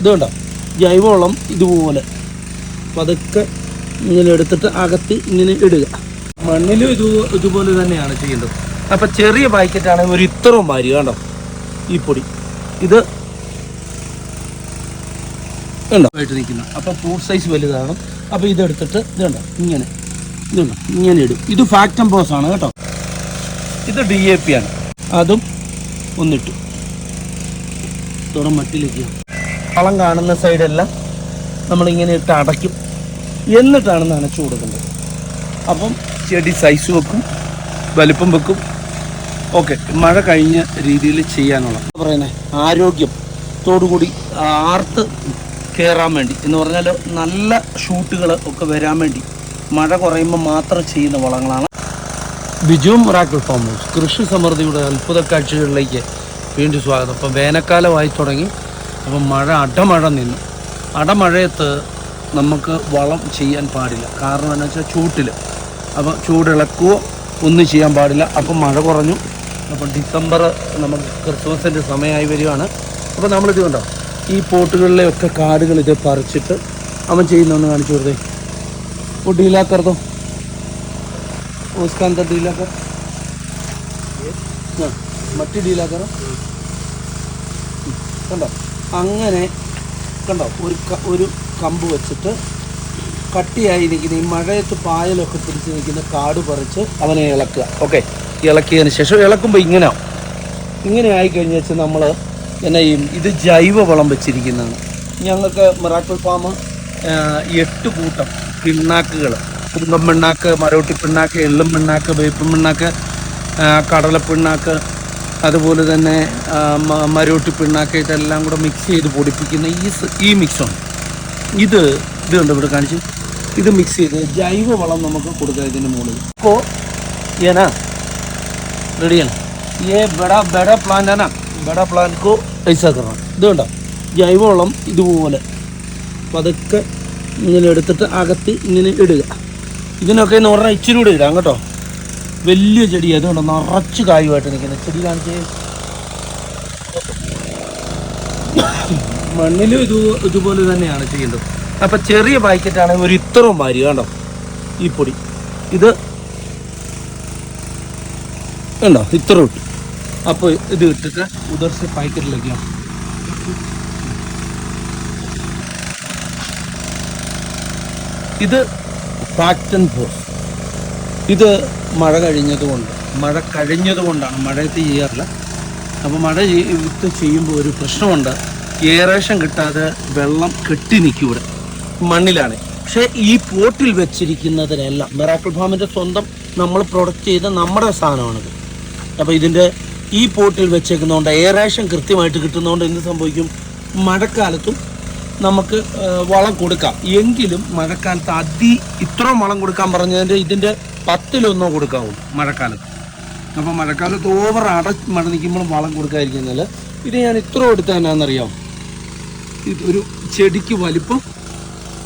ഇത് കണ്ടോ? ജൈവവളം ഇതുപോലെ. പതുക്കെ ഇങ്ങനെ എടുത്തിട്ട് അകത്ത് ഇങ്ങനെ ഇടുക. മണ്ണിലും ഇത് ഇതുപോലെ തന്നെയാണ് ചെയ്യേണ്ടത്. അപ്പം ചെറിയ പാക്കറ്റാണെങ്കിൽ ഒരു ഇത്രയും വാരി കണ്ടോ? ഈ പൊടി. ഇത് ഉണ്ടോ ആയിട്ട് നിൽക്കുന്ന. അപ്പം ഫ്രൂട്ട് സൈസ് വലുതാണ്. അപ്പോൾ ഇതെടുത്തിട്ട് ഇതുണ്ടോ ഇങ്ങനെ. ഇതുണ്ടോ ഇങ്ങനെ ഇടും. ഇത് ഫാക്ടം ബോസ് ആണ് കേട്ടോ. ഇത് ഡി എ പി ആണ്. അതും ഒന്നിട്ടു. തുടം മട്ടിലേക്ക് വളം കാണുന്ന സൈഡെല്ലാം നമ്മളിങ്ങനെ ഇട്ട് അടയ്ക്കും. എന്നിട്ടാണ് നനച്ചു കൊടുക്കേണ്ടത് അപ്പം ചെടി സൈസ് വെക്കും വലിപ്പം വെക്കും. ഓക്കെ മഴ കഴിഞ്ഞ രീതിയിൽ ചെയ്യാനുള്ള പറയുന്നത് പറയുന്നത് ആരോഗ്യത്തോടുകൂടി ആർത്ത് കയറാൻ വേണ്ടി. എന്ന് പറഞ്ഞാൽ നല്ല ഷൂട്ടുകൾ ഒക്കെ വരാൻ വേണ്ടി. മഴ കുറയുമ്പോൾ മാത്രം ചെയ്യുന്ന വളങ്ങളാണ്. ബിജു റാക്കിൾ ഫാം ഹൗസ് കൃഷി സമൃദ്ധിയുടെ അത്ഭുത കാഴ്ചകളിലേക്ക് വീണ്ടും സ്വാഗതം. അപ്പം വേനൽക്കാലമായി തുടങ്ങി. അപ്പം മഴ അടമഴ നിന്നു അടമഴയത്ത് നമുക്ക് വളം ചെയ്യാൻ പാടില്ല കാരണം എന്താ വെച്ചാൽ ചൂട്ടിൽ അപ്പം ചൂടിളക്കുകയോ ഒന്നും ചെയ്യാൻ പാടില്ല അപ്പം മഴ കുറഞ്ഞു അപ്പം ഡിസംബർ നമുക്ക് ക്രിസ്മസിൻ്റെ സമയമായി വരികയാണ് അപ്പോൾ നമ്മളിത് കണ്ടോ ഈ പോട്ടുകളിലെയൊക്കെ കാടുകൾ ഇത് പറിച്ചിട്ട് അവൻ ചെയ്യുന്നൊന്ന് കാണിച്ചു കൊടുത്തേ वो ढीला कर दो उसका अंदर ढीला कर हाँ, മട്ടി ढीला करो കണ്ടോ അങ്ങനെ കണ്ടോ ഒരു ഒരു കമ്പ് വെച്ചിട്ട് കട്ടിയായി നിൽക്കുന്ന ഈ മഴയത്ത് പായലൊക്കെ പിടിച്ച് നിൽക്കുന്ന കാട് പറിച്ച് അവനെ ഇളക്കുക. ഓക്കെ ഇളക്കിയതിന് ശേഷം ഇളക്കുമ്പോൾ ഇങ്ങനെ. ഇങ്ങനെ ആയി കഴിഞ്ഞ വെച്ചാൽ നമ്മൾ എന്നാ ചെയ്യും ഇത് ജൈവ വളം വെച്ചിരിക്കുന്നതാണ്. ഞങ്ങൾക്ക് മിറാക്കിൾ ഫാം എട്ട് കൂട്ടം പിണ്ണാക്കുകൾ കുടുംബം പിണ്ണാക്ക് മരോട്ടി പിണ്ണാക്ക് എള്ളും പിണ്ണാക്ക് വേപ്പും പിണ്ണാക്ക് കടല പിണ്ണാക്ക് അതുപോലെ തന്നെ മരോട്ടി പിണ്ണാക്ക് ഇതെല്ലാം കൂടെ മിക്സ് ചെയ്ത് പൊടിപ്പിക്കുന്ന ഈ ഈ മിക്സാണ് ഇത് ഇത് കണ്ടു ഇവിടെ കാണിച്ചു? ഇത് മിക്സ് ചെയ്ത് ജൈവ വളം നമുക്ക് കൊടുക്കുക ഇതിന്റെ മുകളിൽ. കോ ഏനാ റെഡിയാണ് ഏ ബെട ബെട പ്ലാന്റ് ആണ് ബെട പ്ലാന്റ് കോ ഐസാക്കണം ഇത് കണ്ടോ? ജൈവവളം ഇതുപോലെ. പതുക്കെ ഇങ്ങനെ എടുത്തിട്ട് അകത്ത് ഇങ്ങനെ ഇടുക. ഇതിനൊക്കെ എന്ന് പറഞ്ഞാൽ ഇച്ചിരി കൂടെ ഇടാം കേട്ടോ. വലിയ ചെടി അതുകൊണ്ട് നിറച്ച് കായുമായിട്ട് നിൽക്കുന്ന ചെടി കാണിച്ചേ. മണ്ണിലും ഇത് ഇതുപോലെ തന്നെയാണ് ചെയ്യേണ്ടത്. അപ്പം ചെറിയ പാക്കറ്റാണെങ്കിൽ ഒരു ഇത്രയും വാരി കണ്ടോ? ഈ പൊടി. ഇത് ഉണ്ടോ ഇത്ര ഇട്ടു. അപ്പോൾ ഇത് ഇട്ടിട്ട് ഉദർശ പാക്കറ്റിലേക്ക് ഇത് ഫാക്ടൻ ഫോസ് ഇത് മഴ കഴിഞ്ഞതുകൊണ്ട് മഴ കഴിഞ്ഞതുകൊണ്ടാണ് മഴയത്ത് ചെയ്യാറില്ല. അപ്പോൾ മഴ ഇത് ചെയ്യുമ്പോൾ ഒരു പ്രശ്നമുണ്ട്. ഏറേഷൻ കിട്ടാതെ വെള്ളം കെട്ടി നിൽക്കും ഇവിടെ മണ്ണിലാണ്. പക്ഷേ ഈ പോട്ടിൽ വെച്ചിരിക്കുന്നതിനെല്ലാം മെറാക്കിൾ ഫാമിന്റെ സ്വന്തം നമ്മൾ പ്രൊഡക്റ്റ് ചെയ്ത നമ്മുടെ സാധനമാണിത്. അപ്പോൾ ഇതിന്റെ ഈ പോട്ടിൽ വെച്ചേക്കുന്നതുകൊണ്ട് എയറേഷൻ കൃത്യമായിട്ട് കിട്ടുന്നതുകൊണ്ട് എന്ത് സംഭവിക്കും? മഴക്കാലത്തും നമുക്ക് വളം കൊടുക്കാം. എങ്കിലും മഴക്കാലത്ത് അതി ഇത്രയും വളം കൊടുക്കാൻ പറഞ്ഞതിന്റെ ഇതിന്റെ പത്തിലൊന്നോ കൊടുക്കാവും മഴക്കാലത്ത്. അപ്പോൾ മഴക്കാലത്ത് ഓവർ അട മഴ നിൽക്കുമ്പോൾ വളം കൊടുക്കാതിരിക്കുന്നതിൽ ഇത് ഞാൻ ഇത്ര എടുത്ത എന്നാണെന്നറിയാം ഇത് ഒരു ചെടിക്ക് വലിപ്പം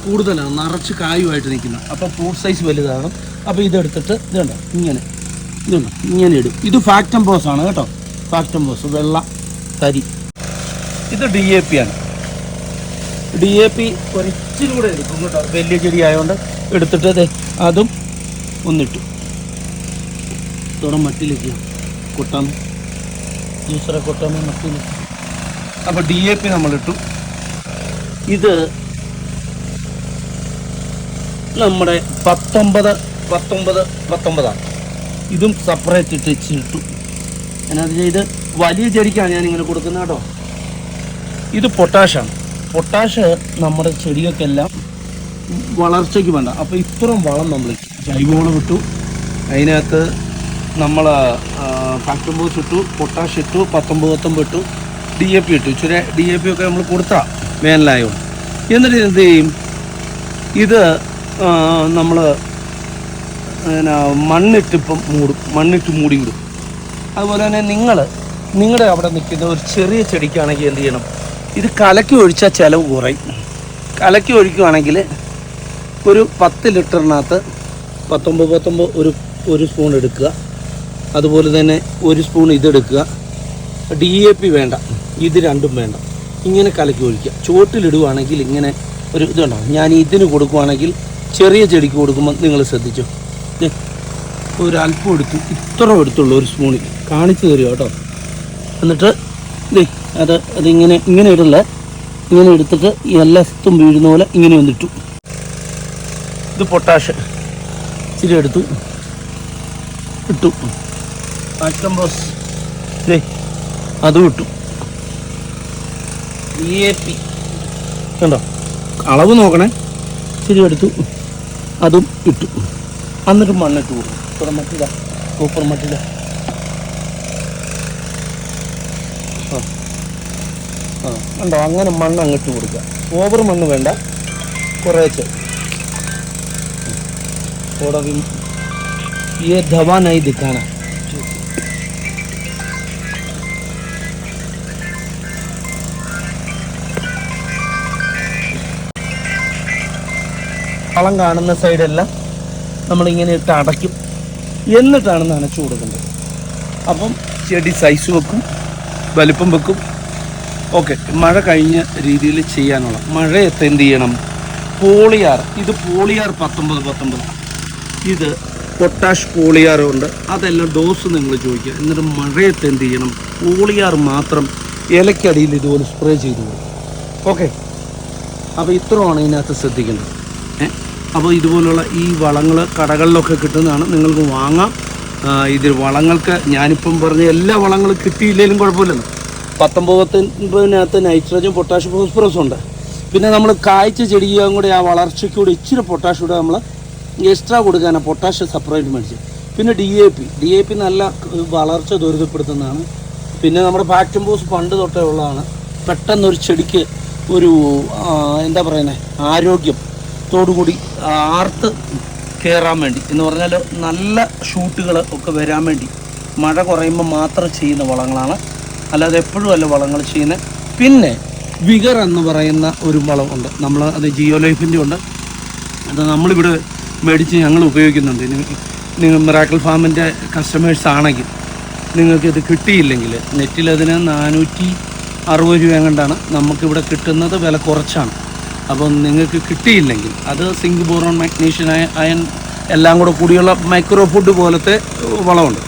കൂടുതലാണ്. നിറച്ച് കായുമായിട്ട് നിൽക്കുന്നത് അപ്പോൾ ഫ്രൂട്ട് സൈസ് വലുതാണ്. അപ്പോൾ ഇതെടുത്തിട്ട് ഇതുണ്ടോ ഇങ്ങനെ. ഇതുണ്ട ഇങ്ങനെ ഇടും. ഇത് ബോസ് ആണ് കേട്ടോ. ഫാക്ടം ബോസ് വെള്ള തരി. ഇത് ഡി എ പി ആണ്. ഡി എ പി ഒരിച്ചിരി കൂടെ എടുക്കും കേട്ടോ. വലിയ ചെടി ആയതുകൊണ്ട് എടുത്തിട്ട് അതും ഒന്നിട്ടു. തുടം മട്ടിലേക്ക് കൊട്ടാം ജ്യൂസറെ കൊട്ടാമ മട്ടിലേക്ക്. അപ്പോൾ ഡി എ പി നമ്മളിട്ടു. ഇത് നമ്മുടെ പത്തൊമ്പത് പത്തൊമ്പത് പത്തൊമ്പതാണ്. ഇതും സെപ്പറേറ്റ് ഇട്ട് ഇട്ടു ഞാനത് ചെയ്ത് വലിയ ചെടിക്കാണ് ഞാൻ ഇങ്ങനെ കൊടുക്കുന്നത് കേട്ടോ. ഇത് പൊട്ടാഷാണ്. പൊട്ടാഷ് നമ്മുടെ ചെടികൾക്കെല്ലാം വളർച്ചയ്ക്ക് വേണ്ട. അപ്പോൾ ഇത്രയും വളം നമ്മൾ ജൈവവളം ഇട്ടു അതിനകത്ത് നമ്മൾ ഫാക്ടംബോസ് ഇട്ടു പൊട്ടാഷ് ഇട്ടു പത്തൊമ്പത് പത്തൊമ്പത് ഇട്ടു ഡി എ പി ഇട്ടു. ഇച്ചിരി ഡി എ പി ഒക്കെ നമ്മൾ കൊടുത്താൽ വേനലായോണ്ട് എന്നിട്ട് എന്ത് ചെയ്യും? ഇത് നമ്മൾ പിന്നെ മണ്ണിട്ടിപ്പം മൂടും. മണ്ണിട്ട് മൂടി വിടും. അതുപോലെ തന്നെ നിങ്ങൾ നിങ്ങളുടെ അവിടെ നിൽക്കുന്ന ഒരു ചെറിയ ചെടിക്കാണെങ്കിൽ എന്ത് ചെയ്യണം? ഇത് കലക്കി ഒഴിച്ചാൽ ചിലവ് കുറയും. കലക്കി ഒഴിക്കുകയാണെങ്കിൽ ഒരു പത്ത് ലിറ്ററിനകത്ത് പത്തൊമ്പത് പത്തൊമ്പത് ഒരു ഒരു സ്പൂൺ എടുക്കുക. അതുപോലെ തന്നെ ഒരു സ്പൂൺ ഇതെടുക്കുക. ഡി എ പി വേണ്ട. ഇത് രണ്ടും വേണ്ട. ഇങ്ങനെ കലക്കി ഒഴിക്കുക. ചുവട്ടിലിടുകയാണെങ്കിൽ ഇങ്ങനെ ഒരു ഇതുണ്ടാവും ഞാൻ ഇതിന് കൊടുക്കുവാണെങ്കിൽ ചെറിയ ചെടിക്ക് കൊടുക്കുമ്പോൾ നിങ്ങൾ ശ്രദ്ധിച്ചു? ദേ, ഒരു അല്പം എടുത്തു ഇത്ര എടുത്തുള്ളൂ ഒരു സ്പൂണിൽ കാണിച്ചു തരുമോ കേട്ടോ? എന്നിട്ട് ദേ അത് അതിങ്ങനെ ഇങ്ങനെ ഇടല്ല? ഇങ്ങനെ എടുത്തിട്ട് എല്ലാ സ്ഥലത്തും വീഴുന്ന പോലെ ഇങ്ങനെ വന്നിട്ടു ഇത് പൊട്ടാഷ് ഇച്ചിരി എടുത്തു. ഇട്ടു. ബോസ്. ദേ അതും ഇട്ടു. കണ്ടോ? അളവ് നോക്കണേ. ഇച്ചിരി എടുത്തു. അതും ഇട്ടു. എന്നിട്ട് മണ്ണിട്ട് കൊടുക്കും ഇവിടെ മറ്റില്ല സൂപ്പർ മറ്റില്ല ആ. ഉണ്ടോ അങ്ങനെ മണ്ണ് അങ്ങോട്ട് കൊടുക്കുക. ഓവർ മണ്ണ് വേണ്ട. കുറേശ്ശെ. थोड़ा भी ये दवा नहीं दिखाना വളം കാണുന്ന സൈഡെല്ലാം നമ്മളിങ്ങനെ ഇട്ട് അടയ്ക്കും എന്നിട്ടാണ് നനച്ചു കൊടുക്കേണ്ടത് അപ്പം ചെടി സൈസ് വെക്കും വലിപ്പം വെക്കും ഓക്കെ മഴ കഴിഞ്ഞ രീതിയിൽ ചെയ്യാനുള്ള മഴയത്ത് എന്ത് ചെയ്യണം പോളിയാർ ഇത് പോളിയാർ പത്തൊമ്പത് പത്തൊമ്പത് ഇത് പൊട്ടാഷ് പോളിയാർ ഉണ്ട്. അതെല്ലാം ഡോസ് നിങ്ങൾ ചോദിക്കുക. എന്നിട്ട് മഴയത്ത് എന്ത് ചെയ്യണം? പോളിയാർ മാത്രം ഇലക്കടിയിൽ ഇതുപോലെ സ്പ്രേ ചെയ്ത് കൊടുക്കും ഓക്കെ അപ്പോൾ ഇത്രയാണ് ഇതിനകത്ത് ശ്രദ്ധിക്കേണ്ടത്. അപ്പോൾ ഇതുപോലുള്ള ഈ വളങ്ങൾ കടകളിലൊക്കെ കിട്ടുന്നതാണ്. നിങ്ങൾക്ക് വാങ്ങാം. ഇതിൽ വളങ്ങൾക്ക് ഞാനിപ്പം പറഞ്ഞ എല്ലാ വളങ്ങളും കിട്ടിയില്ലെങ്കിലും കുഴപ്പമില്ലല്ലോ. പത്തൊമ്പതിനകത്ത് നൈട്രജൻ പൊട്ടാഷ് ഫോസ്ഫറസ് ഉണ്ട്. പിന്നെ നമ്മൾ കായ്ച്ച ചെടിയും കൂടെ ആ വളർച്ചയ്ക്കൂടെ കൂടി ഇച്ചിരി പൊട്ടാഷ് കൂടെ നമ്മൾ എക്സ്ട്രാ കൊടുക്കാനാണ് പൊട്ടാഷ്യം സെപ്പറേറ്റ് മേടിച്ച്. പിന്നെ D A P D A P നല്ല വളർച്ച ദുരിതപ്പെടുത്തുന്നതാണ്. പിന്നെ നമ്മുടെ പാക്ടംബോസ് പണ്ട് തൊട്ടേ ഉള്ളതാണ്. പെട്ടെന്നൊരു ചെടിക്ക് ഒരു എന്താ പറയുന്നത് ആരോഗ്യം തോടുകൂടി ആർത്ത് കയറാൻ വേണ്ടി. എന്ന് പറഞ്ഞാൽ നല്ല ഷൂട്ടുകൾ ഒക്കെ വരാൻ വേണ്ടി. മഴ കുറയുമ്പോൾ മാത്രം ചെയ്യുന്ന വളങ്ങളാണ്. അല്ലാതെ എപ്പോഴും അല്ല വളങ്ങൾ ചെയ്യുന്നത് പിന്നെ വിഗർ എന്ന് പറയുന്ന ഒരു വളമുണ്ട് നമ്മൾ അത് ജിയോ ലൈഫിന്റെ ഉണ്ട്. അത് നമ്മളിവിടെ മേടിച്ച് ഞങ്ങൾ ഉപയോഗിക്കുന്നുണ്ട്. നിങ്ങൾ മിറാക്കിൾ ഫാമിന്റെ കസ്റ്റമേഴ്സ് ആണെങ്കിൽ നിങ്ങൾക്ക് ഇത് കിട്ടിയില്ലെങ്കിൽ നെറ്റിൽ അതിന് നാനൂറ്റി അറുപത് രൂപ എങ്ങാണ്ടാണ് നമുക്കിവിടെ കിട്ടുന്നത് വില കുറച്ചാണ്. അപ്പം നിങ്ങൾക്ക് കിട്ടിയില്ലെങ്കിൽ അത് സിങ്ക് ബോറോൺ മാഗ്നീഷ്യൻ അയൺ എല്ലാം കൂടെ കൂടിയുള്ള മൈക്രോ ഫുഡ് പോലത്തെ വളമുണ്ട്.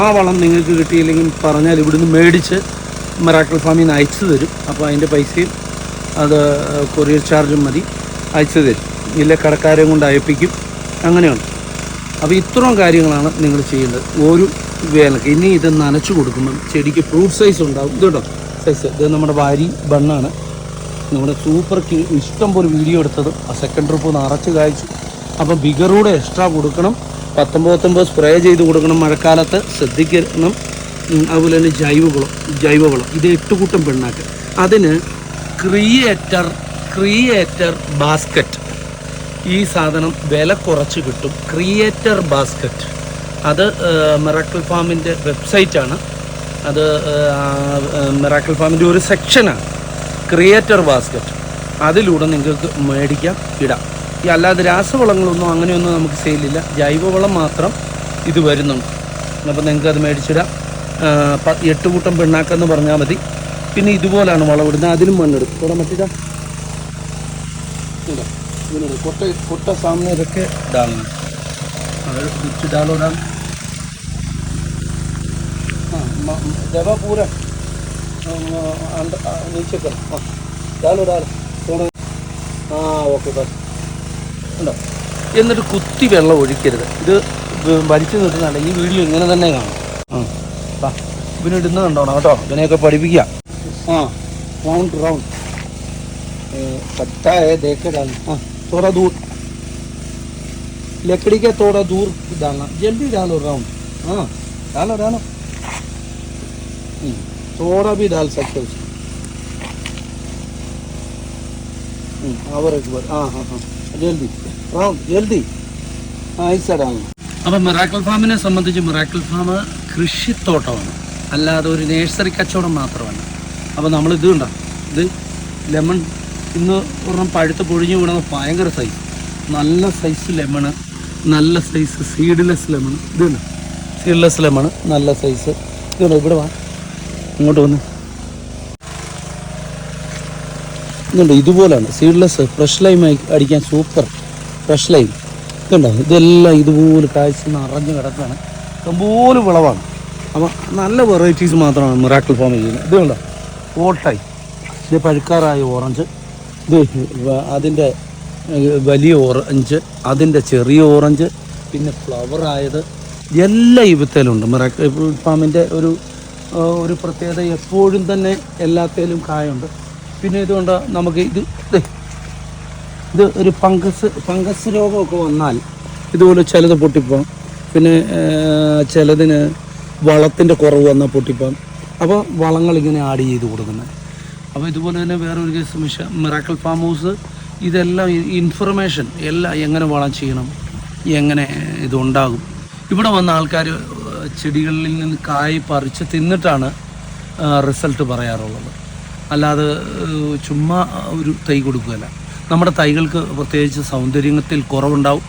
ആ വളം നിങ്ങൾക്ക് കിട്ടിയില്ലെങ്കിൽ പറഞ്ഞാൽ ഇവിടുന്ന് മേടിച്ച് മിറാക്കിൾ ഫാമിൽ നിന്ന് അയച്ചു തരും. അപ്പോൾ അതിന്റെ പൈസയും അത് കൊറിയർ ചാർജും മതി. അയച്ചു തരും. ഇല്ല കടക്കാരെയും കൊണ്ട് അയപ്പിക്കും. അങ്ങനെയുണ്ട് അപ്പോൾ ഇത്രയും കാര്യങ്ങളാണ് നിങ്ങൾ ചെയ്യേണ്ടത്. ഒരു വേനൽക്ക് ഇനി ഇത് നനച്ചു കൊടുക്കുമ്പം ചെടിക്ക് ഫ്രൂട്ട് സൈസ് ഉണ്ടാവും. ഇത് കേട്ടോ സൈസ് ഇത് നമ്മുടെ വാരി ബണ്ണാണ്. നമ്മുടെ സൂപ്പർ ഇഷ്ടം പോലെ വീഡിയോ എടുത്തത് ആ സെക്കൻഡ് ട്രിപ്പ് നിറച്ച് കായ്ച്ചു. അപ്പം ബിഗറൂടെ എക്സ്ട്രാ കൊടുക്കണം. പത്തൊമ്പത് പത്തൊമ്പത് സ്പ്രേ ചെയ്ത് കൊടുക്കണം മഴക്കാലത്ത്. ശ്രദ്ധിക്കണം. അതുപോലെ തന്നെ ജൈവവളം ജൈവവളം. ഇത് എട്ട് കൂട്ടം പെണ്ണാക്ക്. അതിന് ക്രിയേറ്റർ ക്രിയേറ്റർ ബാസ്ക്കറ്റ് ഈ സാധനം വില കുറച്ച് കിട്ടും. ക്രിയേറ്റർ ബാസ്ക്കറ്റ് അത് മിറാക്കിൾ ഫാമിന്റെ വെബ്സൈറ്റാണ് അത് മിറാക്കിൾ ഫാമിന്റെ ഒരു സെക്ഷനാണ് ക്രിയേറ്റർ ബാസ്ക്കറ്റ് അതിലൂടെ നിങ്ങൾക്ക് മേടിക്കാം ഇടാം. ഈ അല്ലാതെ രാസവളങ്ങളൊന്നും അങ്ങനെയൊന്നും നമുക്ക് സെയിലില്ല ജൈവവളം മാത്രം ഇത് വരുന്നുണ്ട്. അപ്പോൾ നിങ്ങൾക്ക് അത് മേടിച്ചിടാം. എട്ട് കൂട്ടം പിണ്ണാക്കെന്ന് പറഞ്ഞാൽ മതി. പിന്നെ ഇതുപോലാണ് വളമിടുന്നത് അതിലും മണ്ണെടുക്കും ഇവിടെ മറ്റിതാ? इधर इधर कोटे कोटा सामने रख के डालना अगर नीचे डालो डाल हाँ म- म- दबा पूरा अम, अंदर आ, नीचे कर हाँ डालो डालो थोड़ा हाँ ഓക്കെ ബസ് ഉണ്ടോ എന്നിട്ട് കുത്തി വെള്ളം ഒഴിക്കരുത് ഇത് വ- വലിച്ചു നിർത്തുന്നതല്ല ഈ വീഡിയോ ഇങ്ങനെ തന്നെ കാണും ആ വാ ഇവനിടുന്നത് കണ്ടോണം കേട്ടോ ഇവനെയൊക്കെ പഠിപ്പിക്കാം ആ റൗണ്ട് റൗണ്ട് पत्ता है देख के डालना हाँ थोड़ा दूर लकड़ी के थोड़ा दूर डालना जल्दी डालो राउंड हाँ डालो डालो हम्म, थोड़ा भी डाल सकते हो उसमें। हम्म, और एक बार हाँ हाँ हाँ जल्दी राउंड जल्दी हाँ ऐसा डालना അപ്പം മിറാക്കിൾ ഫാമിനെ സംബന്ധിച്ച് മിറാക്കിൾ ഫാം കൃഷിത്തോട്ടമാണ് അല്ലാതെ ഒരു നേഴ്സറി കച്ചവടം മാത്രമല്ല അപ്പോൾ നമ്മൾ ഇത് കണ്ടോ ഇത് ലെമൺ ഇന്ന് ഒരെണ്ണം പഴുത്ത് പൊഴിഞ്ഞു വീണത് ഭയങ്കര സൈസ് നല്ല സൈസ് ലെമണ് നല്ല സൈസ് സീഡ്ലെസ് ലെമൺ ഇത് സീഡ്ലെസ് ലെമൺ നല്ല സൈസ് ഇതാണ് ഇവിടെ വാ. ഇങ്ങോട്ട് വന്ന്. ഇതുണ്ട് ഇതുപോലെയാണ് സീഡ്ലെസ് ഫ്രഷ് ലൈം അടിക്കാൻ സൂപ്പർ ഫ്രഷ് ലൈം ഇതുണ്ടോ ഇതെല്ലാം ഇതുപോലെ കാഴ്ച നിറഞ്ഞു കിടക്കുകയാണ്. ഇതുപോലെ വിളവാണ്. അപ്പോൾ നല്ല വെറൈറ്റീസ് മാത്രമാണ് മിറാക്കിൾ ഫാം ചെയ്യുന്നത്. ഇതുണ്ടോ ഓട്ടായി ഇത് പഴുക്കാറായ ഓറഞ്ച് അതിന്റെ വലിയ ഓറഞ്ച് അതിന്റെ ചെറിയ ഓറഞ്ച് പിന്നെ ഫ്ലവർ ആയത് എല്ലാ ഇവത്തേലുണ്ട്. മിറാക്കിൾ ഫാമിന്റെ ഒരു ഒരു പ്രത്യേകത എപ്പോഴും തന്നെ എല്ലാത്തേലും കായുണ്ട്. പിന്നെ ഇതുകൊണ്ട് നമുക്ക് ഇത് ഇത് ഒരു ഫംഗസ് ഫംഗസ് രോഗമൊക്കെ വന്നാൽ ഇതുപോലെ ചിലത് പൊട്ടിപ്പോകും. പിന്നെ ചിലതിന് വളത്തിന്റെ കുറവ് വന്നാൽ പൊട്ടിപ്പോം അപ്പോൾ വളങ്ങൾ ഇങ്ങനെ ആഡ് ചെയ്ത് കൊടുക്കുന്നത്. അപ്പോൾ ഇതുപോലെ തന്നെ വേറൊരു കേസ് മിഷ മിറാക്കൽ ഫാം ഹൗസ് ഇതെല്ലാം ഇൻഫർമേഷൻ എല്ലാം എങ്ങനെ വളം ചെയ്യണം എങ്ങനെ ഇതുണ്ടാകും. ഇവിടെ വന്ന ആൾക്കാർ ചെടികളിൽ നിന്ന് കായ് പറിച്ച് തിന്നിട്ടാണ് റിസൾട്ട് പറയാറുള്ളത്. അല്ലാതെ ചുമ്മാ ഒരു തൈ കൊടുക്കുകയല്ല. നമ്മുടെ തൈകൾക്ക് പ്രത്യേകിച്ച് സൗന്ദര്യത്തിൽ കുറവുണ്ടാവും.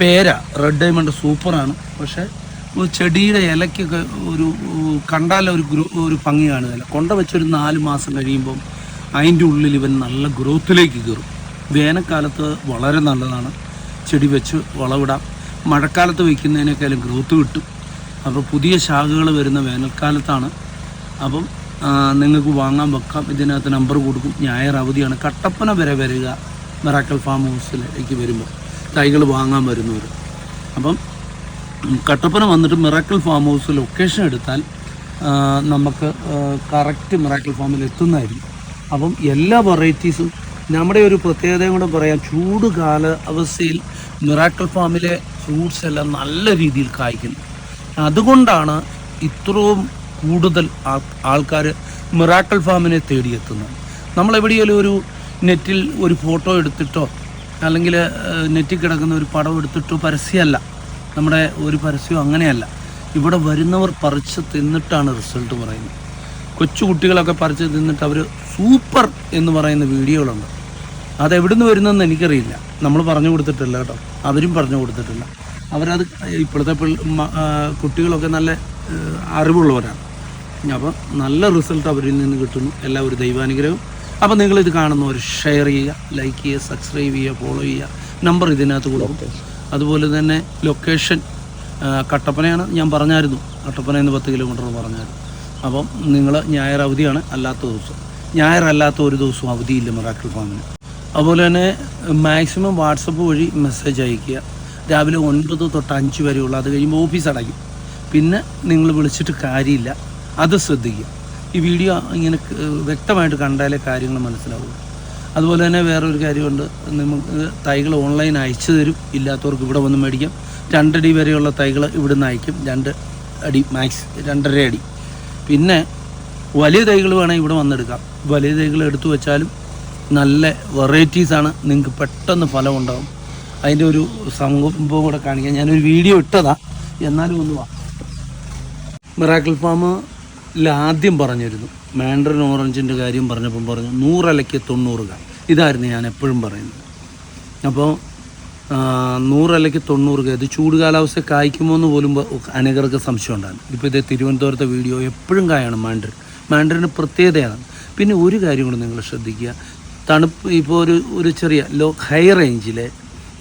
പേര റെഡ് ഡയമണ്ട് സൂപ്പറാണ് പക്ഷേ ചെടിയുടെ ഇലയ്ക്കൊക്കെ ഒരു കണ്ടാൽ ഒരു ഗ്രോ ഒരു ഭംഗി കാണുന്നില്ല കൊണ്ട വെച്ചൊരു നാല് മാസം കഴിയുമ്പം അതിന്റെ ഉള്ളിൽ ഇവൻ നല്ല ഗ്രോത്തിലേക്ക് കയറും. വേനൽക്കാലത്ത് വളരെ നല്ലതാണ്. ചെടി വെച്ച് വളവിടാം. മഴക്കാലത്ത് വയ്ക്കുന്നതിനേക്കാളും ഗ്രോത്ത് കിട്ടും. അപ്പോൾ പുതിയ ശാഖകൾ വരുന്ന വേനൽക്കാലത്താണ്. അപ്പം നിങ്ങൾക്ക് വാങ്ങാൻ വെക്കാം. ഇതിനകത്ത് നമ്പർ കൊടുക്കും. ഞായർ അവധിയാണ്. കട്ടപ്പന വരെ വരിക. മെറാക്കൽ ഫാം ഹൗസിലേക്ക് വരുമ്പോൾ തൈകൾ വാങ്ങാൻ വരുന്നവർ. അപ്പം കട്ടപ്പന വന്നിട്ട് മിറാക്കിൾ ഫാം ഹൗസ് ലൊക്കേഷൻ എടുത്താൽ നമുക്ക് കറക്റ്റ് മിറാക്കിൾ ഫാമിൽ എത്തുന്നതായിരിക്കും. അപ്പം എല്ലാ വെറൈറ്റീസും നമ്മുടെ ഒരു പ്രത്യേകതയും കൂടെ പറയാം. ചൂട് കാല അവസ്ഥയിൽ മിറാക്കിൾ ഫാമിലെ ഫ്രൂട്ട്സ് എല്ലാം നല്ല രീതിയിൽ കായ്ക്കുന്നു. അതുകൊണ്ടാണ് ഇത്രയും കൂടുതൽ ആൾക്കാർ മിറാക്കിൾ ഫാമിനെ തേടിയെത്തുന്നത്. നമ്മളെവിടെയെങ്കിലും ഒരു നെറ്റിൽ ഒരു ഫോട്ടോ എടുത്തിട്ടോ അല്ലെങ്കിൽ നെറ്റിൽ കിടക്കുന്ന ഒരു പടം എടുത്തിട്ടോ പരസ്യമല്ല. നമ്മുടെ ഒരു പരസ്യം അങ്ങനെയല്ല. ഇവിടെ വരുന്നവർ പറിച്ച് തിന്നിട്ടാണ് റിസൾട്ട് പറയുന്നത്. കൊച്ചു കുട്ടികളൊക്കെ പറിച്ച് തിന്നിട്ട് അവർ സൂപ്പർ എന്ന് പറയുന്ന വീഡിയോകളുണ്ട്. അത് എവിടുന്ന് വരുന്നതെന്ന് എനിക്കറിയില്ല. നമ്മൾ പറഞ്ഞു കൊടുത്തിട്ടില്ല കേട്ടോ. അവരും പറഞ്ഞു കൊടുത്തിട്ടില്ല. അവരത് ഇപ്പോഴത്തെ കുട്ടികളൊക്കെ നല്ല അറിവുള്ളവരാണ്. അപ്പം നല്ല റിസൾട്ട് അവരിൽ നിന്ന് കിട്ടുന്നു. എല്ലാം ഒരു ദൈവാനുഗ്രഹവും. അപ്പം നിങ്ങളിത് കാണുന്നവർ ഷെയർ ചെയ്യുക ലൈക്ക് ചെയ്യുക സബ്സ്ക്രൈബ് ചെയ്യുക ഫോളോ ചെയ്യുക. നമ്പർ ഇതിനകത്ത് കൊടുക്കും. അതുപോലെ തന്നെ ലൊക്കേഷൻ കട്ടപ്പനയാണ് ഞാൻ പറഞ്ഞായിരുന്നു. കട്ടപ്പന എന്ന് പത്ത് കിലോമീറ്റർ പറഞ്ഞായിരുന്നു. അപ്പം നിങ്ങൾ ഞായർ അവധിയാണ് അല്ലാത്ത ദിവസം. ഞായർ അല്ലാത്ത ഒരു ദിവസവും അവധിയില്ല മിറാക്കിൾ ഫാമിന് അതുപോലെ തന്നെ മാക്സിമം വാട്സപ്പ് വഴി മെസ്സേജ് അയക്കുക രാവിലെ ഒൻപത് തൊട്ട് അഞ്ച് വരെയുള്ള അത് കഴിയുമ്പോൾ ഓഫീസ് അടയ്ക്കും. പിന്നെ നിങ്ങൾ വിളിച്ചിട്ട് കാര്യമില്ല. അത് ശ്രദ്ധിക്കുക. ഈ വീഡിയോ ഇങ്ങനെ വ്യക്തമായിട്ട് കണ്ടാലേ കാര്യങ്ങൾ മനസ്സിലാവുള്ളൂ. അതുപോലെ തന്നെ വേറൊരു കാര്യമുണ്ട്. നമുക്ക് തൈകൾ ഓൺലൈൻ അയച്ചു തരും. ഇല്ലാത്തവർക്ക് ഇവിടെ വന്ന് മേടിക്കാം. രണ്ടടി വരെയുള്ള തൈകൾ ഇവിടെ നിന്ന് അയക്കും. രണ്ട് അടി മാക്സ് രണ്ടര അടി. പിന്നെ വലിയ തൈകൾ വേണമെങ്കിൽ ഇവിടെ വന്നെടുക്കാം. വലിയ തൈകൾ എടുത്തു വെച്ചാലും നല്ല വെറൈറ്റീസാണ് നിങ്ങൾക്ക് പെട്ടെന്ന് ഫലം ഉണ്ടാകും അതിന്റെ ഒരു സംഭവം കൂടെ കാണിക്കാം. ഞാനൊരു വീഡിയോ ഇട്ടതാണ് എന്നാലും ഒന്ന് വാ. മിറാക്കിൾ ഫാമിൽ ആദ്യം പറഞ്ഞിരുന്നു. മാൻഡറിൻ ഓറഞ്ചിന്റെ കാര്യം പറഞ്ഞപ്പം പറഞ്ഞു നൂറലയ്ക്ക് തൊണ്ണൂറ് കായ് ഇതായിരുന്നു ഞാൻ എപ്പോഴും പറയുന്നത്. അപ്പോൾ നൂറലയ്ക്ക് തൊണ്ണൂറ് കായ് ഇത് ചൂട് കാലാവസ്ഥ കായ്ക്കുമോ എന്ന് പോലും അനേകർക്ക് സംശയം ഉണ്ടായിരുന്നു. ഇപ്പോൾ ഇത് തിരുവനന്തപുരത്തെ വീഡിയോ എപ്പോഴും കായാണ് മാൻഡറിൻ മാൻഡറിന് പ്രത്യേകതയാണ്. പിന്നെ ഒരു കാര്യം കൂടി നിങ്ങൾ ശ്രദ്ധിക്കുക. തണുപ്പ് ഇപ്പോൾ ഒരു ഒരു ചെറിയ ലോ ഹൈ റേഞ്ചിലെ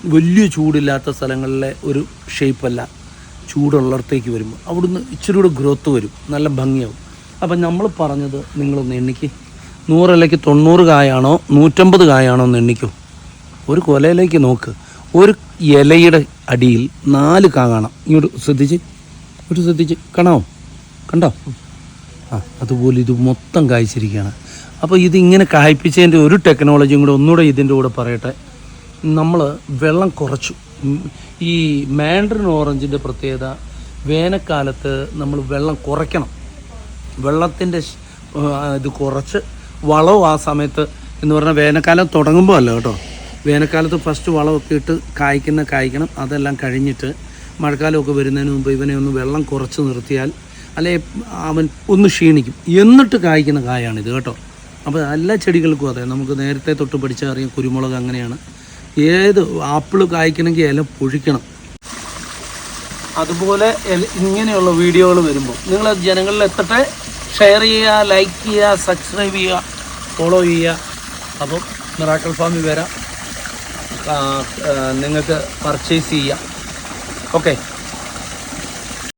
വലിയ ചൂടില്ലാത്ത സ്ഥലങ്ങളിലെ ഒരു ഷേപ്പല്ല ചൂടുള്ളിടത്തേക്ക് വരുമ്പോൾ അവിടുന്ന് ഇച്ചിരി കൂടെ ഗ്രോത്ത് വരും. നല്ല ഭംഗിയാവും. അപ്പം നമ്മൾ പറഞ്ഞത് നിങ്ങളൊന്ന് എണ്ണിക്ക്. നൂറിലേക്ക് തൊണ്ണൂറ് കായാണോ നൂറ്റമ്പത് കായാണോ എന്ന് എണ്ണിക്കോ. ഒരു കൊലയിലേക്ക് നോക്ക്. ഒരു ഇലയുടെ അടിയിൽ നാല് കാ കാണാം. ഇങ്ങോട്ട് ശ്രദ്ധിച്ച്. ഇങ്ങോട്ട് ശ്രദ്ധിച്ച്. കാണാമോ കണ്ടോ? ആ അതുപോലെ ഇത് മൊത്തം കായ്ച്ചിരിക്കുകയാണ്. അപ്പോൾ ഇതിങ്ങനെ കായ്പ്പിച്ചതിന്റെ ഒരു ടെക്നോളജിയും കൂടെ ഒന്നുകൂടെ ഇതിന്റെ കൂടെ പറയട്ടെ. നമ്മൾ വെള്ളം കുറച്ചു. ഈ മാൻഡറിൻ ഓറഞ്ചിന്റെ പ്രത്യേകത വേനൽക്കാലത്ത് നമ്മൾ വെള്ളം കുറയ്ക്കണം. വെള്ളത്തിന്റെ ഇത് കുറച്ച് വളവും ആ സമയത്ത് എന്ന് പറഞ്ഞാൽ വേനൽക്കാലം തുടങ്ങുമ്പോൾ അല്ല കേട്ടോ. വേനൽക്കാലത്ത് ഫസ്റ്റ് വളമൊക്കെ ഇട്ട് കായ്ക്കുന്ന കായ്ക്കണം. അതെല്ലാം കഴിഞ്ഞിട്ട് മഴക്കാലമൊക്കെ വരുന്നതിന് മുമ്പ് ഇവനെ ഒന്ന് വെള്ളം കുറച്ച് നിർത്തിയാൽ അല്ലെ അവൻ ഒന്ന് ക്ഷീണിക്കും. എന്നിട്ട് കായ്ക്കുന്ന കായാണിത് കേട്ടോ. അപ്പോൾ എല്ലാ ചെടികൾക്കും അതെ. നമുക്ക് നേരത്തെ തൊട്ട് പഠിച്ചറിയാം കുരുമുളക് അങ്ങനെയാണ്. ഏത് ആപ്പിൾ കായ്ക്കണമെങ്കിൽ ഇല പൊഴിക്കണം. അതുപോലെ ഇങ്ങനെയുള്ള വീഡിയോകൾ വരുമ്പോൾ നിങ്ങൾ ജനങ്ങളിൽ എത്തട്ടെ ഷെയർ ചെയ്യുക ലൈക്ക് ചെയ്യുക സബ്സ്ക്രൈബ് ചെയ്യുക ഫോളോ ചെയ്യുക. അപ്പം മിറാക്കൽ ഫാമിൽ വരാം. നിങ്ങൾക്ക് പർച്ചേസ് ചെയ്യാം. ഓക്കെ